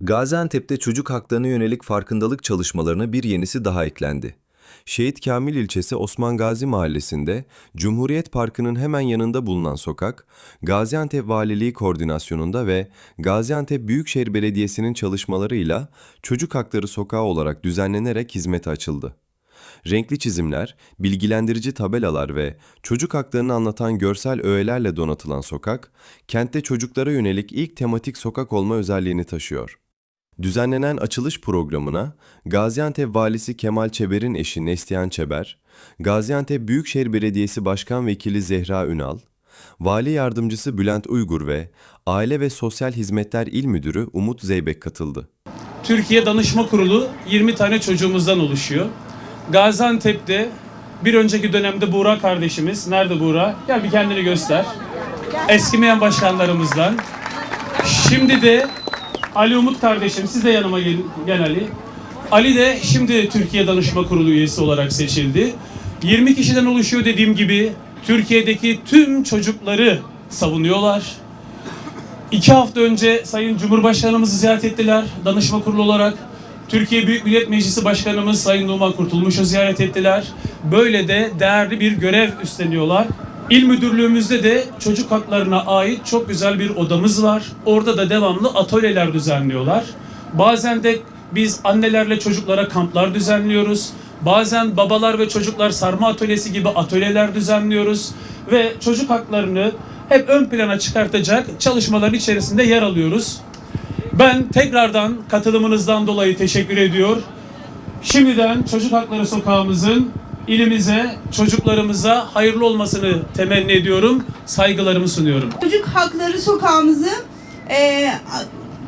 Gaziantep'te çocuk haklarına yönelik farkındalık çalışmalarına bir yenisi daha eklendi. Şehit Kamil ilçesi Osman Gazi Mahallesi'nde Cumhuriyet Parkı'nın hemen yanında bulunan sokak, Gaziantep Valiliği koordinasyonunda ve Gaziantep Büyükşehir Belediyesi'nin çalışmalarıyla Çocuk Hakları Sokağı olarak düzenlenerek hizmete açıldı. Renkli çizimler, bilgilendirici tabelalar ve çocuk haklarını anlatan görsel öğelerle donatılan sokak, kentte çocuklara yönelik ilk tematik sokak olma özelliğini taşıyor. Düzenlenen açılış programına Gaziantep Valisi Kemal Çeber'in eşi Neslihan Çeber, Gaziantep Büyükşehir Belediyesi Başkan Vekili Zehra Ünal, Vali Yardımcısı Bülent Uygur ve Aile ve Sosyal Hizmetler İl Müdürü Umut Zeybek katıldı. Türkiye Danışma Kurulu 20 tane çocuğumuzdan oluşuyor. Gaziantep'te bir önceki dönemde Buğra kardeşimiz, nerede Buğra? Gel bir kendini göster. Eskimeyen başkanlarımızdan. Şimdi de Ali Umut kardeşim, siz de yanıma gelin, gel Ali. Ali de şimdi Türkiye Danışma Kurulu üyesi olarak seçildi. 20 kişiden oluşuyor dediğim gibi Türkiye'deki tüm çocukları savunuyorlar. İki hafta önce Sayın Cumhurbaşkanımızı ziyaret ettiler danışma kurulu olarak. Türkiye Büyük Millet Meclisi Başkanımız Sayın Numan Kurtulmuş'u ziyaret ettiler. Böyle de değerli bir görev üstleniyorlar. İl müdürlüğümüzde de çocuk haklarına ait çok güzel bir odamız var. Orada da devamlı atölyeler düzenliyorlar. Bazen de biz annelerle çocuklara kamplar düzenliyoruz. Bazen babalar ve çocuklar sarma atölyesi gibi atölyeler düzenliyoruz. Ve çocuk haklarını hep ön plana çıkartacak çalışmaların içerisinde yer alıyoruz. Ben tekrardan katılımınızdan dolayı teşekkür ediyor. Şimdiden Çocuk Hakları Sokağımızın ilimize, çocuklarımıza hayırlı olmasını temenni ediyorum. Saygılarımı sunuyorum. Çocuk Hakları Sokağımızı e,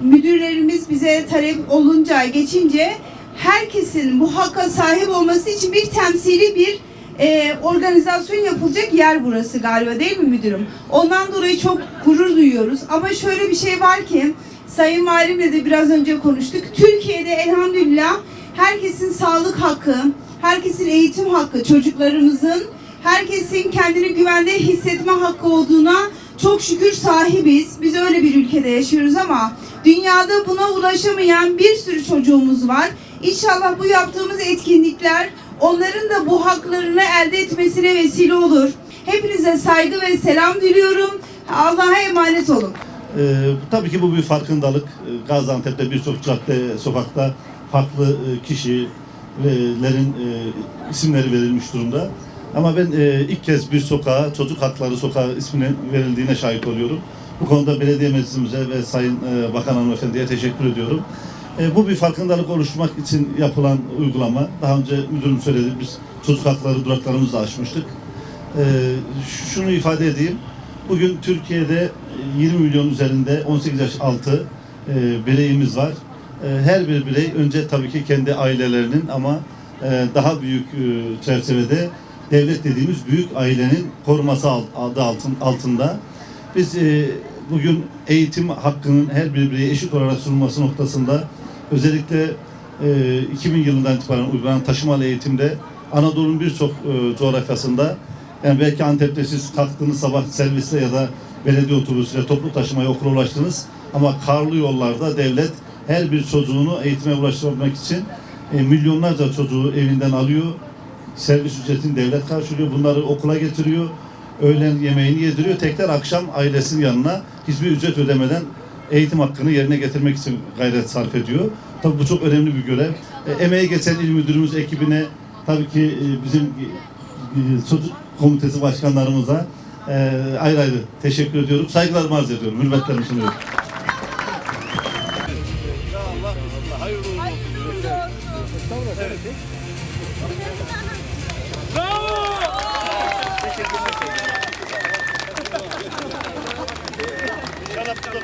müdürlerimiz bize talep olunca geçince herkesin bu hakka sahip olması için bir temsili bir e, organizasyon yapılacak yer burası galiba değil mi müdürüm? Ondan dolayı çok gurur duyuyoruz. Ama şöyle bir şey var ki Sayın Valimle de biraz önce konuştuk. Türkiye'de elhamdülillah herkesin sağlık hakkı, herkesin eğitim hakkı, çocuklarımızın herkesin kendini güvende hissetme hakkı olduğuna çok şükür sahibiz. Biz öyle bir ülkede yaşıyoruz ama dünyada buna ulaşamayan bir sürü çocuğumuz var. İnşallah bu yaptığımız etkinlikler onların da bu haklarını elde etmesine vesile olur. Hepinize saygı ve selam diliyorum. Allah'a emanet olun. Ee, tabii ki bu bir farkındalık. Ee, Gaziantep'te birçok cadde, sokakta farklı e, kişilerin e, isimleri verilmiş durumda. Ama ben e, ilk kez bir sokağa, Çocuk Hakları Sokağı isminin verildiğine şahit oluyorum. Bu konuda belediye meclisimize ve Sayın e, Bakan Hanımefendi'ye teşekkür ediyorum. Bu bir farkındalık oluşturmak için yapılan uygulama. Daha önce müdürüm söyledi, biz çocuk hakları duraklarımızı açmıştık. Şunu ifade edeyim. Bugün Türkiye'de 20 milyon üzerinde 18 yaş altı bireyimiz var. E, her bir birey önce tabii ki kendi ailelerinin ama e, daha büyük e, çerçevede devlet dediğimiz büyük ailenin koruması adı altın, altında. Biz e, bugün eğitim hakkının her bir bireye eşit olarak sunulması noktasında özellikle e, 2000 yılından itibaren uygulanan taşımalı eğitimde Anadolu'nun birçok coğrafyasında yani belki Antep'te siz kalktığınız sabah servisle ya da belediye otobüsüyle toplu taşımaya okula ulaştınız. Ama karlı yollarda devlet her bir çocuğunu eğitime ulaştırmak için e, milyonlarca çocuğu evinden alıyor. Servis ücretini devlet karşılıyor. Bunları okula getiriyor. Öğlen yemeğini yediriyor. Tekrar akşam ailesinin yanına hiçbir ücret ödemeden eğitim hakkını yerine getirmek için gayret sarf ediyor. Tabii bu çok önemli bir görev. E, emeği geçen il müdürümüz ekibine tabii ki e, bizim e, çocuk komitesi başkanlarımıza e, ayrı ayrı teşekkür ediyorum. Saygılarımı arz ediyorum. Hürmetlerimi sunuyorum. Okay.